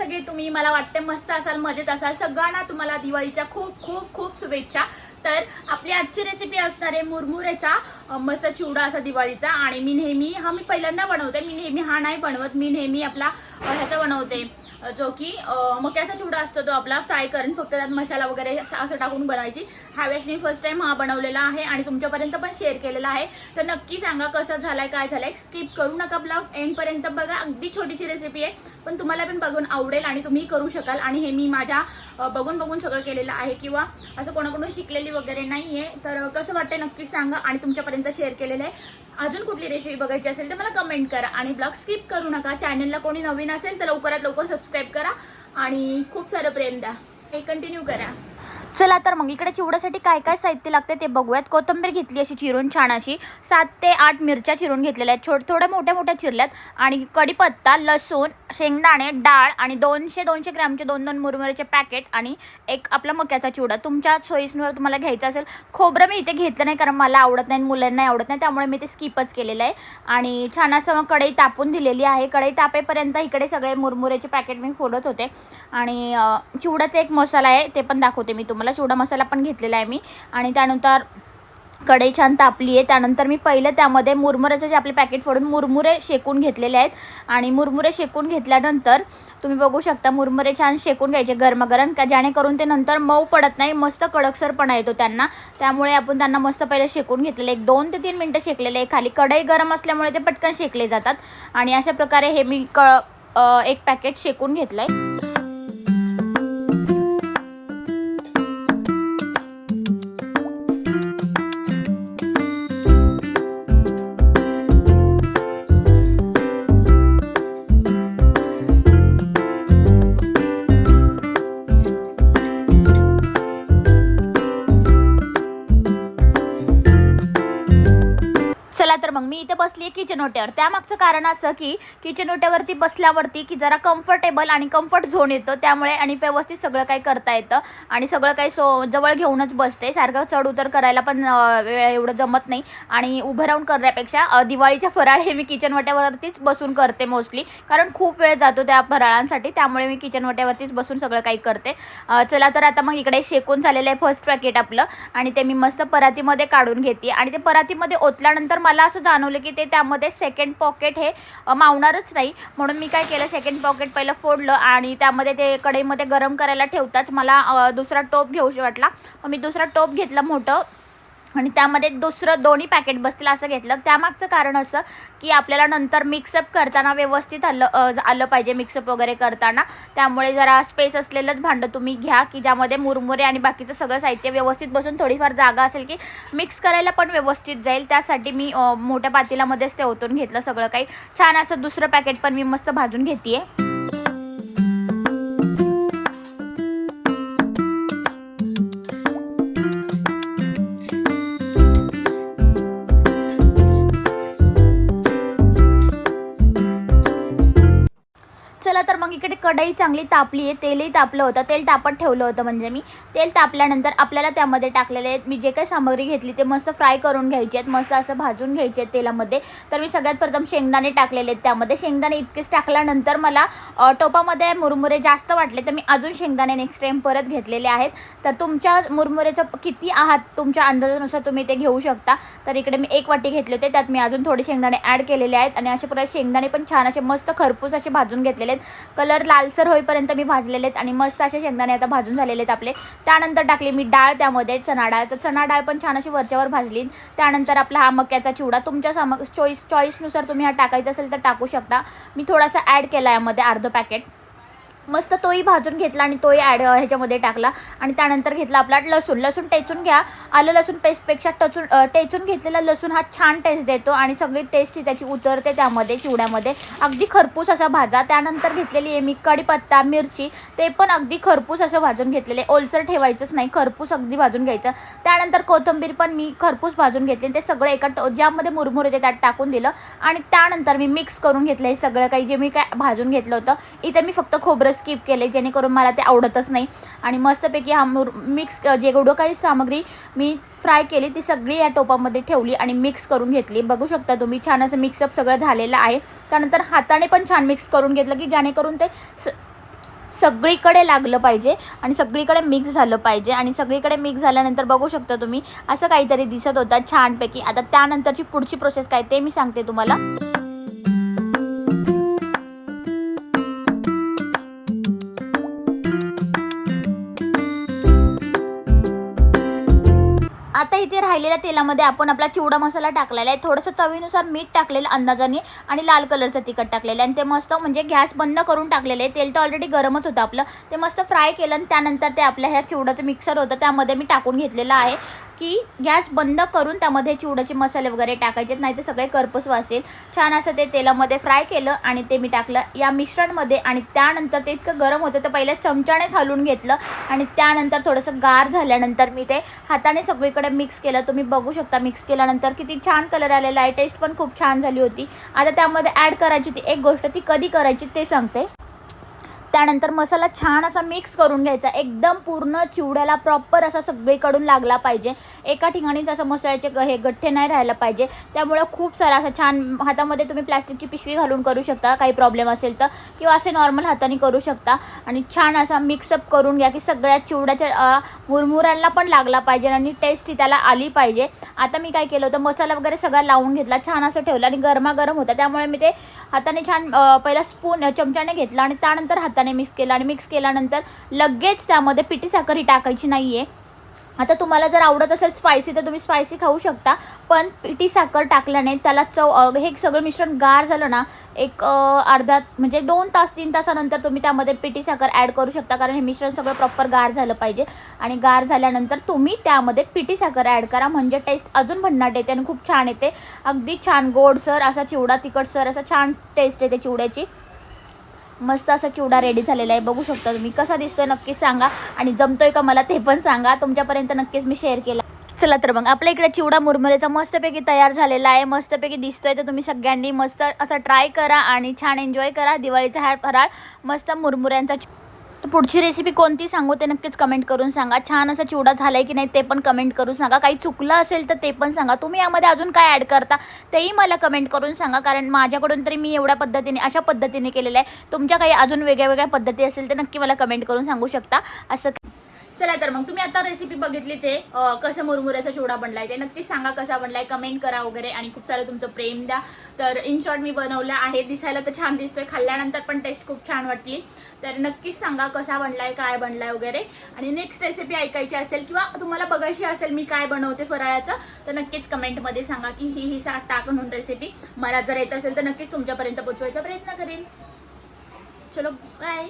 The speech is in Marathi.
सगळे तुम्ही मला वाटते मस्त असाल मजेत असाल. सगळ्यांना तुम्हाला दिवाळीच्या खूप खूप खूप शुभेच्छा. तर आपली आजची रेसिपी असणार आहे मुरमुरेचा मस्त चिवडा असा दिवाळीचा. आणि मी नेहमी हा मी पहिल्यांदा बनवते. मी नेहमी हा नाही बनवत. मी नेहमी आपला ह्याचा बनवते. जो की मग मक्याचा चिवडा असतो तो आपला फ्राय करून फक्त त्यात मसाला वगैरे असं टाकून बनवायची. हावेश मी फर्स्ट टाइम हा बनवलेला आहे आणि तुमच्यापर्यंत पण शेअर केलेला आहे. तर नक्की सांगा कसं झालाय काय झालंय. स्किप करू नका ब्लॉग एंडपर्यंत बघा. अगदी छोटीशी रेसिपी आहे पण तुम्हाला पण बघून आवडेल आणि तुम्ही करू शकाल. आणि हे मी माझ्या बघून बघून सगळं केलेलं आहे किंवा असं कोणाकडून शिकलेली वगैरे नाहीये. तर कसं वाटतंय नक्कीच सांगा आणि तुमच्यापर्यंत शेअर केलेलं आहे. अजून कुठली रेसिपी बघायची असेल तर मला कमेंट करा. आणि ब्लॉग स्किप करू नका. चॅनलला कोणी नवीन असेल तर लवकरात लवकर सबस्क्राईब करा. आणि खूप सारं प्रेम द्या. हे कंटिन्यू करा. चला तर मग इकडे चिवड्यासाठी काय काय साहित्य लागते ते बघूयात. कोथिंबीर घेतली अशी चिरून छान अशी सात ते आठ मिरच्या चिरून घेतलेल्या आहेत. छोट थोड्या मोठ्या मोठ्या चिरल्यात. आणि कढीपत्ता लसूण शेंगदाणे डाळ आणि दोनशे दोनशे ग्रॅमचे दोन दोन मुरमुऱ्याचे पॅकेट आणि एक आपला मक्याचा चिवडा. तुमच्या सोयीसनुसार तुम्हाला घ्यायचा असेल. खोबरं मी इथे घेतलं नाही कारण मला आवडत नाही मुलांना आवडत नाही. त्यामुळे मी ते स्किपच केलेलं आहे. आणि छान असं मग कढई तापून दिलेली आहे. कढई तापेपर्यंत इकडे सगळे मुरमुऱ्याचे पॅकेट मी फोडत होते. आणि अं, चिवड्याचा एक मसाला आहे ते पण दाखवते मी तुम्हाला. चिवडा मसाला पण घेतलेला आहे मी. आणि त्यानंतर कढई छान तापली आहे. त्यानंतर मी पहिलं त्यामध्ये मुरमुऱ्याचे जे आपले पॅकेट फोडून मुरमुरे शेकून घेतलेले आहेत. आणि मुरमुरे शेकून घेतल्यानंतर तुम्ही बघू शकता मुरमुरे छान शेकून घ्यायचे गरमागरम का जेणेकरून ते नंतर मऊ पडत नाही मस्त कडकसरपणा येतो त्यांना. त्यामुळे आपण त्यांना मस्त पहिले शेकून घेतलेलं. एक दोन ते तीन मिनटं शेकलेले आहे. खाली कढई गरम असल्यामुळे ते पटकन शेकले जातात. आणि अशा प्रकारे हे मी क एक पॅकेट शेकून घेतलं आहे मी इथे बसली आहे किचन ओट्यावर. त्यामागचं कारण असं की किचन ओट्यावरती बसल्यावरती की जरा कम्फर्टेबल आणि कम्फर्ट झोन येतं. त्यामुळे आणि व्यवस्थित सगळं काही करता येतं. आणि सगळं काही सो जवळ घेऊनच बसते. सारखं चढ उतर करायला पण एवढं जमत नाही. आणि उभं राहून करण्यापेक्षा दिवाळीच्या फराळ हे मी किचन वट्यावरतीच बसून करते मोस्टली कारण खूप वेळ जातो त्या फराळांसाठी. त्यामुळे मी किचन वट्यावरतीच बसून सगळं काही करते. चला तर आता मग इकडे शेकून झालेलं आहे फर्स्ट पॅकेट आपलं. आणि ते मी मस्त परातीमध्ये काढून घेते. आणि ते परातीमध्ये ओतल्यानंतर मला असं जाणवलं की ते त्यामध्ये सेकंड पॉकेट हे मावणारच नाही. म्हणून मी काय केलं सेकंड पॉकेट पहिलं फोडलं आणि त्यामध्ये ते कढईमध्ये गरम करायला ठेवताच मला दुसरा टोप घेऊ वाटला. मग मी दुसरा टोप घेतला मोठं. आणि त्यामध्ये दुसरं दोन्ही पॅकेट बसतील असं घेतलं. त्यामागचं कारण असं की आपल्याला नंतर मिक्सअप करताना व्यवस्थित आलं आलं पाहिजे मिक्सअप वगैरे करताना. त्यामुळे जरा स्पेस असलेलंच भांडं तुम्ही घ्या की ज्यामध्ये मुरमुरे आणि बाकीचं सगळं साहित्य व्यवस्थित बसून थोडीफार जागा असेल की मिक्स करायला पण व्यवस्थित जाईल. त्यासाठी मी मोठ्या पातेल्यामध्येच ते ओतून घेतलं सगळं काही. छान असं दुसरं पॅकेट पण मी मस्त भाजून घेते आहे मग इकडे कढई चांगली तापली आहे तेलही तापलं होतं तेल तापत ठेवलं होतं म्हणजे मी. तेल तापल्यानंतर आपल्याला त्यामध्ये टाकलेले आहेत. मी जे काही सामग्री घेतली ते मस्त फ्राय करून घ्यायचे आहेत मस्त असं भाजून घ्यायचे आहेत तेलामध्ये. तर मी सगळ्यात प्रथम शेंगदाणे टाकलेले आहेत त्यामध्ये. शेंगदाणे इतकेच टाकल्यानंतर मला टोपामध्ये मुरमुरे जास्त वाटले तर मी अजून शेंगदाणे नेक्स्ट टाईम परत घेतलेले आहेत. तर तुमच्या मुरमुरेचं किती आहात तुमच्या अंदाजानुसार तुम्ही ते घेऊ शकता. तर इकडे मी एक वाटी घेतले होते त्यात मी अजून थोडे शेंगदाणे ॲड केलेले आहेत. आणि अशा प्रकारे शेंगदाणे पण छान असे मस्त खरपूस असे भाजून घेतलेले आहेत. कलर लालसर होईपर्यंत मी भाजलेले आहेत आणि मस्त असे शेंगदाणे आता भाजून झालेले आहेत आपले. त्यानंतर टाकले मी डाळ त्यामध्ये चणा डाळ. तर चणा डाळ पण छान अशी वरच्यावर भाजली. त्यानंतर आपला हा मक्याचा चिवडा. तुमच्या साम चॉईस चॉईसनुसार तुम्ही हा टाकायचा असेल तर टाकू शकता. मी थोडासा ॲड केला यामध्ये अर्धं पॅकेट मस्त तोही भाजून घेतला आणि तोही ॲड ह्याच्यामध्ये टाकला. आणि त्यानंतर घेतला आपला लसूण. लसूण टेचून घ्या. आलं लसूण पेस्टपेक्षा टचून टेचून घेतलेला लसूण हा छान टेस्ट देतो आणि सगळी टेस्ट ही त्याची उतरते त्यामध्ये चिवड्यामध्ये. अगदी खरपूस असा भाजा. त्यानंतर घेतलेली आहे मी कढीपत्ता मिरची. ते पण अगदी खरपूस असं भाजून घेतलेले. ओलसर ठेवायचंच नाही. खरपूस अगदी भाजून घ्यायचं. त्यानंतर कोथिंबीर पण मी खरपूस भाजून घेतली ते सगळं एका ज्यामध्ये मुरमुर होते त्यात टाकून दिलं. आणि त्यानंतर मी मिक्स करून घेतलं हे सगळं काही जे मी काय भाजून घेतलं होतं. इथे मी फक्त खोबरं स्किप केले जेणेकरून मला ते आवडतच नाही. आणि मस्तपैकी हा मुर मिक्स जेवढं काही सामग्री मी फ्राय केली ती सगळी या टोपामध्ये ठेवली आणि मिक्स करून घेतली. बघू शकता तुम्ही छान असं मिक्सअप सगळं झालेलं आहे. त्यानंतर हाताने पण छान मिक्स करून घेतलं की जेणेकरून ते स सगळीकडे लागलं पाहिजे आणि सगळीकडे मिक्स झालं पाहिजे. आणि सगळीकडे मिक्स झाल्यानंतर बघू शकता तुम्ही असं काहीतरी दिसत होतं छानपैकी. आता त्यानंतरची पुढची प्रोसेस काय ते मी सांगते तुम्हाला. इथे राहिलेल्या तेलामध्ये आपण आपला चिवडा मसाला टाकलेला आहे. थोडंसं चवीनुसार मीठ टाकलेलं अंदाजाने आणि लाल कलरचं तिखट टाकलेलं आहे. आणि ते मस्त म्हणजे गॅस बंद करून टाकलेलं आहे. तेल तर ऑलरेडी गरमच होतं आपलं. ते मस्त फ्राय केलं आणि त्यानंतर ते आपल्या ह्या चिवड्याचं मिक्सर होतं. त्यामध्ये मी टाकून घेतलेलं आहे. की गॅस बंद करून त्यामध्ये चिवड्याचे मसाले वगैरे टाकायचे नाही तर सगळे करपूस वासेल छान असं ते तेलामध्ये फ्राय केलं आणि ते मी टाकलं. या मिश्रणमध्ये आणि त्यानंतर ते इतकं गरम होतं तर पहिल्या चमच्यानेच हलवून घेतलं. आणि त्यानंतर थोडंसं गार झाल्यानंतर मी ते हाताने सगळीकडे मिक्स केलं. तुम्ही बघू शकता मिक्स केल्यानंतर किती छान कलर आलेला आहे. टेस्ट पण खूप छान झाली होती. आता त्यामध्ये ॲड करायची होती एक गोष्ट ती कधी करायची ते सांगते. त्यानंतर मसाला छान असा मिक्स करून घ्यायचा. एकदम पूर्ण चिवड्याला प्रॉपर असा सगळीकडून लागला पाहिजे. एका ठिकाणीच असं मसाल्याचे ग- हे गठ्ठे नाही राहायला पाहिजे. त्यामुळे खूप सारा असं छान हातामध्ये तुम्ही प्लॅस्टिकची पिशवी घालून करू शकता. काही प्रॉब्लेम असेल तर. किंवा असे नॉर्मल हाताने करू शकता. आणि छान असा मिक्सअप करून घ्या की सगळ्या चिवड्याच्या मुरमुऱ्यांना पण लागला पाहिजे आणि टेस्ट त्याला आली पाहिजे. आता मी काय केलं होतं? मसाला वगैरे सगळा लावून घेतला. छान असं ठेवलं आणि गरमागरम होता. त्यामुळे मी ते हाताने छान पहिला स्पून चमच्याने घेतला आणि त्यानंतर हाताने मिक्स केलं आणि मिक्स केल्यानंतर लगेच त्यामध्ये पिठी साखर ही टाकायची नाही आहे आता तुम्हाला जर आवडत असेल स्पायसी तर तुम्ही स्पायसी खाऊ शकता पण पिठी साखर टाकल्याने त्याला चव हे सगळं मिश्रण गार झालं ना एक अर्धा म्हणजे दोन तास तीन तासानंतर तुम्ही त्यामध्ये पिठी साखर ॲड करू शकता कारण हे मिश्रण सगळं प्रॉपर गार झालं पाहिजे. आणि गार झाल्यानंतर तुम्ही त्यामध्ये पिठी साखर ॲड करा म्हणजे टेस्ट अजून भन्नाट येते आणि खूप छान येते. अगदी छान गोडसर असा चिवडा तिखटसर असा छान टेस्ट येते चिवड्याची. मस्त असा चिवडा रेडी झालेला आहे. बघू शकता तुम्ही कसा दिसतोय नक्कीच सांगा. आणि जमतोय का मला ते पण सांगा. तुमच्यापर्यंत नक्कीच मी शेअर केला. चला तर मग आपल्या इकडे चिवडा मुरमुरेचा मस्तपैकी तयार झालेला आहे. मस्तपैकी दिसतोय तर तुम्ही सगळ्यांनी मस्त असा ट्राय करा आणि छान एन्जॉय करा. दिवाळीचा हा फराळ मस्त मुरमुऱ्यांचा चि- तर पुढची रेसिपी कोणती सांगू ते नक्कीच कमेंट करून सांगा. छान असा चिवडा झाला आहे की नाही ते पण कमेंट करून सांगा. काही चुकलं असेल तर ते पण सांगा. तुम्ही यामध्ये अजून काय ॲड करता तेही मला कमेंट करून सांगा. कारण माझ्याकडून तरी मी एवढ्या पद्धतीने अशा पद्धतीने केलेलं आहे. तुमच्या काही अजून वेगळ्या वेगळ्या पद्धती असेल तर नक्की मला कमेंट करून सांगू शकता. असं चला तर मग तुम्ही आता रेसिपी बघितलीच आहे. कसं मुरमुऱ्याचा चिवडा बनलाय ते नक्कीच सांगा कसा बनलाय कमेंट करा वगैरे आणि खूप सारं तुमचं प्रेम द्या. तर इन शॉर्ट मी बनवलं आहे. दिसायला तर छान दिसतोय. खाल्ल्यानंतर पण टेस्ट खूप छान वाटली. तर नक्कीच सांगा कसा बनलाय काय बनलाय वगैरे. आणि नेक्स्ट रेसिपी ऐकायची असेल किंवा तुम्हाला बघायची असेल मी काय बनवते फराळाचं तर नक्कीच कमेंटमध्ये सांगा की ही ही सा टाक म्हणून रेसिपी मला जर येत असेल तर नक्कीच तुमच्यापर्यंत पोहोचवायचा प्रयत्न करेन. चलो बाय